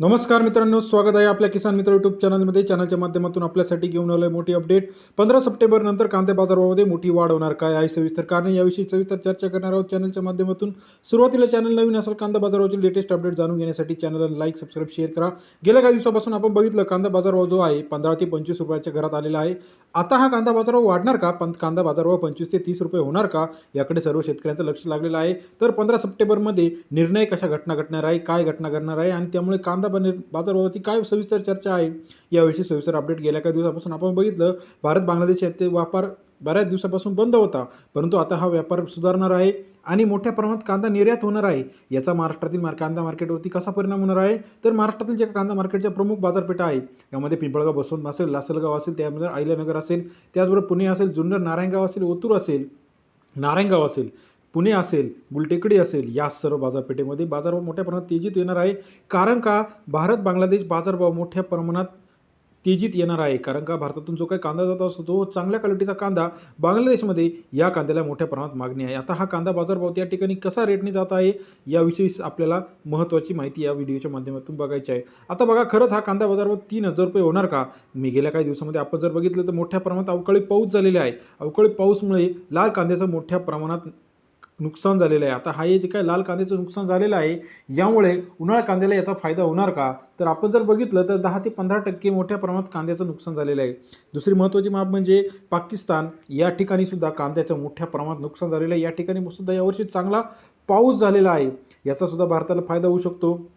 नमस्कार मित्रांनो स्वागत आहे आपल्या किसान मित्र यूट्यूब चॅनलमध्ये चॅनलच्या माध्यमातून आपल्यासाठी घेऊन आलोय मोठी अपडेट पंधरा सप्टेंबर नंतर कांदे बाजारभावामध्ये मोठी वाढ होणार. काय आहे सविस्तर कारण? याविषयी सविस्तर चर्चा करणार आहोत चॅनलच्या माध्यमातून. सुरुवातीला चॅनल नवीन असेल कांदा बाजारावरील लेटेस्ट अपडेट जाणून घेण्यासाठी चॅनलला लाईक सबस्क्राईब शेअर करा. गेल्या काही दिवसापासून आपण बघितलं कांदा बाजारभाव जो आहे पंधरा ते पंचवीस रुपयाच्या घरात आलेला आहे. आता हा कांदा बाजारभाव वाढणार का? पण कांदा बाजारभाव पंचवीस ते तीस रुपये होणार का? याकडे सर्व शेतकऱ्यांचं लक्ष लागलेलं आहे. तर पंधरा सप्टेंबरमध्ये निर्णय कशा घटना घटणार आहे? काय घटना घडणार आहे? आणि त्यामुळे कांदा बने बाजारावरती काय सविस्तर चर्चा आहे याविषयी सविस्तर अपडेट गेल्या काही दिवसापासून आपण बघितलं. भारत बांगलादेश याचे व्यापार बऱ्याच दिवसापासून बंद होता परंतु आता हा व्यापार सुधारणार आहे आणि मोठ्या प्रमाणात कांदा निर्यात होणार आहे. याचा महाराष्ट्रातील मार कांदा मार्केटवरती कसा परिणाम होणार आहे? तर महाराष्ट्रातील ज्या कांदा मार्केटच्या प्रमुख बाजारपेठा आहे यामध्ये पिंपळगाव बसवंत असेल लासलगाव असेल त्यामध्ये अहिल्यानगर असेल त्याचबरोबर पुणे असेल जुन्नर नारायणगाव असेल ओतूर असेल नारायणगाव असेल. पुणे असेल गुलटेकडी असेल या सर्व बाजारपेठेमध्ये बाजारभाव मोठ्या प्रमाणात तेजीत येणार आहे. कारण का? भारत बांगलादेश बाजारभाव मोठ्या प्रमाणात तेजीत येणार आहे. कारण का? भारतातून जो काही कांदा जात असतो तो चांगल्या क्वालिटीचा कांदा बांगलादेशमध्ये या कांद्याला मोठ्या प्रमाणात मागणी आहे. आता हा कांदा बाजारभाव त्या ठिकाणी कसा रेटने जात आहे याविषयी आपल्याला महत्त्वाची माहिती या व्हिडिओच्या माध्यमातून बघायची आहे. आता बघा खरंच हा कांदा बाजारभाव तीन हजार रुपये होणार का? मी गेल्या काही दिवसामध्ये आपण जर बघितलं तर मोठ्या प्रमाणात अवकाळी पाऊस झालेला आहे. अवकाळी पाऊसमुळे लाल कांद्याचं मोठ्या प्रमाणात नुकसान झालेलं आहे. आता हा हे जे काय लाल कांद्याचं नुकसान झालेलं आहे यामुळे उन्हाळा कांद्याला याचा फायदा होणार का? तर आपण जर बघितलं तर दहा ते पंधरा टक्के मोठ्या प्रमाणात कांद्याचं नुकसान झालेलं आहे. दुसरी महत्त्वाची बाब म्हणजे पाकिस्तान या ठिकाणी सुद्धा कांद्याचं मोठ्या प्रमाणात नुकसान झालेलं आहे. या ठिकाणी सुद्धा यावर्षी चांगला पाऊस झालेला आहे. याचासुद्धा भारताला फायदा होऊ शकतो.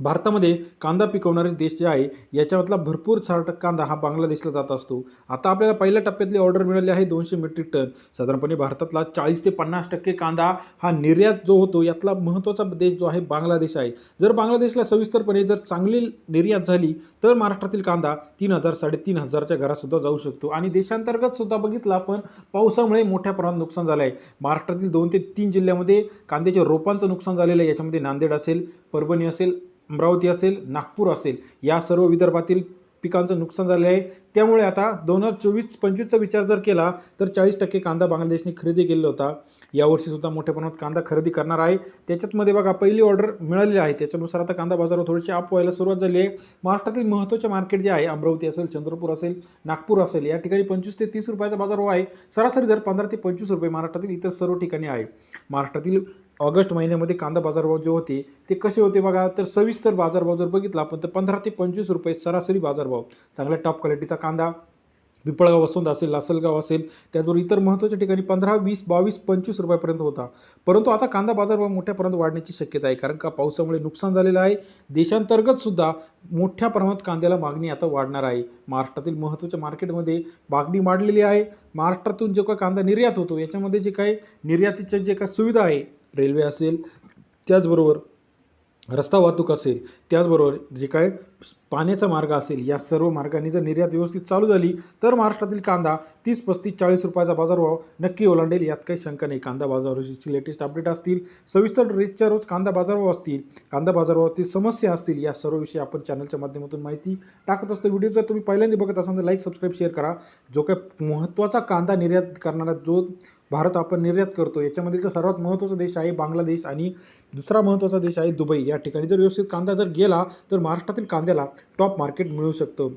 भारतामध्ये कांदा पिकवणारे देश जे आहे याच्यामधला भरपूर साठ कांदा हा बांगलादेशला जात असतो. आता आपल्याला पहिल्या टप्प्यातली ऑर्डर मिळाली आहे दोनशे मेट्रिक टन. साधारणपणे भारतातला चाळीस ते पन्नास टक्के कांदा हा निर्यात जो होतो यातला महत्त्वाचा देश जो आहे बांगलादेश आहे. जर बांगलादेशला सविस्तरपणे जर चांगली निर्यात झाली तर महाराष्ट्रातील कांदा तीन हजार साडेतीन हजारच्या घरातसुद्धा जाऊ शकतो. आणि देशांतर्गत सुद्धा बघितला आपण पावसामुळे मोठ्या प्रमाणात नुकसान झालं आहे. महाराष्ट्रातील दोन ते तीन जिल्ह्यामध्ये कांद्याच्या रोपांचं नुकसान झालेलं आहे. याच्यामध्ये नांदेड असेल परभणी असेल अमरावती असेल नागपूर असेल या सर्व विदर्भातील पिकांचं नुकसान झाले आहे. त्यामुळे आता दोन हजार चोवीस पंचवीसचा विचार जर केला तर चाळीस टक्के कांदा बांगलादेशने खरेदी केलेला होता. यावर्षीसुद्धा मोठ्या प्रमाणात कांदा खरेदी करणार आहे. त्याच्यातमध्ये बघा पहिली ऑर्डर मिळालेली आहे. त्याच्यानुसार आता कांदा बाजारावर थोडीशी अप व्हायला सुरुवात झाली आहे. महाराष्ट्रातील महत्त्वाचे मार्केट जे आहे अमरावती असेल चंद्रपूर असेल नागपूर असेल या ठिकाणी पंचवीस ते तीस रुपयाचा बाजार हो आहे. सरासरी दर पंधरा ते पंचवीस रुपये महाराष्ट्रातील इतर सर्व ठिकाणी आहे. महाराष्ट्रातील ऑगस्ट महिन्यामध्ये कांदा बाजारभाव जे होते ते कसे होते बघा तर सविस्तर बाजारभाव जर बघितला आपण तर पंधरा ते पंचवीस रुपये सरासरी बाजारभाव. चांगल्या टॉप क्वालिटीचा कांदा पिपळगाव वसंत असेल लासलगाव असेल त्याचबरोबर इतर महत्त्वाच्या ठिकाणी पंधरा वीस बावीस पंचवीस रुपयापर्यंत होता. परंतु आता कांदा बाजारभाव मोठ्या प्रमाणात वाढण्याची शक्यता आहे कारण का पावसामुळे नुकसान झालेलं आहे. देशांतर्गत सुद्धा मोठ्या प्रमाणात कांद्याला मागणी आता वाढणार आहे. महाराष्ट्रातील महत्त्वाच्या मार्केटमध्ये मागणी वाढलेली आहे. महाराष्ट्रातून जो काय कांदा निर्यात होतो याच्यामध्ये जे काही निर्यातीच्या जे काही सुविधा आहे रेल्वे असेल त्याचबरोबर रस्ता वाहतूक असेल त्याचबरोबर जे काय पाण्याचा मार्ग असेल या सर्व मार्गाने जर निर्यात व्यवस्थित चालू झाली तर महाराष्ट्रातील कांदा तीस पस्तीस चाळीस रुपयाचा बाजारभाव नक्की ओलांडेल. यात काही शंका नाही. कांदा बाजारावरची लेटेस्ट अपडेट असतील. सविस्तर रेजच्या रोज कांदा बाजारभाव असतील. कांदा बाजारभावातील समस्या असतील या सर्व विषयी आपण चॅनलच्या माध्यमातून माहिती टाकत असतो. व्हिडिओ जर तुम्ही पहिल्यांदा बघत असाल तर लाईक सबस्क्राईब शेअर करा. जो काही महत्त्वाचा कांदा निर्यात करणारा जो भारत आपण निर्यात करतो याच्यामधील सर्वात महत्त्वाचा देश आहे बांगलादेश आणि दुसरा महत्त्वाचा देश आहे दुबई. या ठिकाणी जर व्यवस्थित कांदा जर गेला तर महाराष्ट्रातील कांद्याला टॉप मार्केट मिळू शकतं.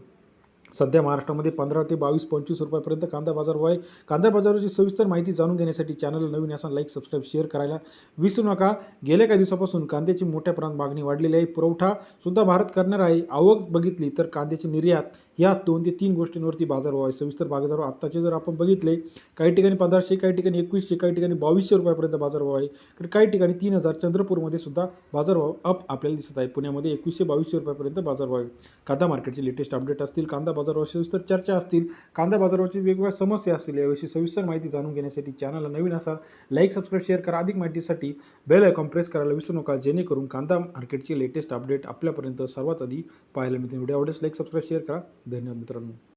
सध्या महाराष्ट्रामध्ये पंधरा ते बावीस पंचवीस रुपयापर्यंत कांदा बाजारभाव आहे कांदा बाजाराची सविस्तर माहिती जाणून घेण्यासाठी चॅनलला नवीन असा लाईक सबस्क्राईब शेअर करायला विसरू नका. गेल्या काही दिवसापासून कांद्याची मोठ्या प्रमाणात मागणी वाढलेली आहे. पुरवठा सुद्धा भारत करणार आहे. आवक बघितली तर कांद्याची निर्यात या दोन ते तीन गोष्टींवरती बाजारभाव आहे सविस्तर बाजारभाव आत्ताचे जर आपण बघितले काही ठिकाणी पंधराशे काही ठिकाणी एकवीसशे काही ठिकाणी बावीसशे रुपयापर्यंत बाजारभाव आहे. तर काही ठिकाणी तीन हजार चंद्रपूरमध्ये सुद्धा बाजारभाव अप आपल्याला दिसत आहे. पुण्यामध्ये एकवीसशे बावीसशे रुपयापर्यंत बाजारभाव आहे. कांदा मार्केटचे लेटेस्ट अपडेट असतील. कांदा बाजारावर सविस्तर चर्चा असतील कांदा बाजारावरची वेगवेगळ्या समस्या असतील याविषयी सविस्तर माहिती जाणून घेण्यासाठी चॅनलला नवीन असाल लाईक सबस्क्राईब शेअर करा. अधिक माहितीसाठी बेल आयकॉन प्रेस करायला विसरू नका जेणेकरून कांदा मार्केटची लेटेस्ट अपडेट आपल्यापर्यंत सर्वात आधी पाहायला मिळते व्हिडिओ आवडेल लाईक सबस्क्राईब शेअर करा. धन्यवाद मित्रांनो.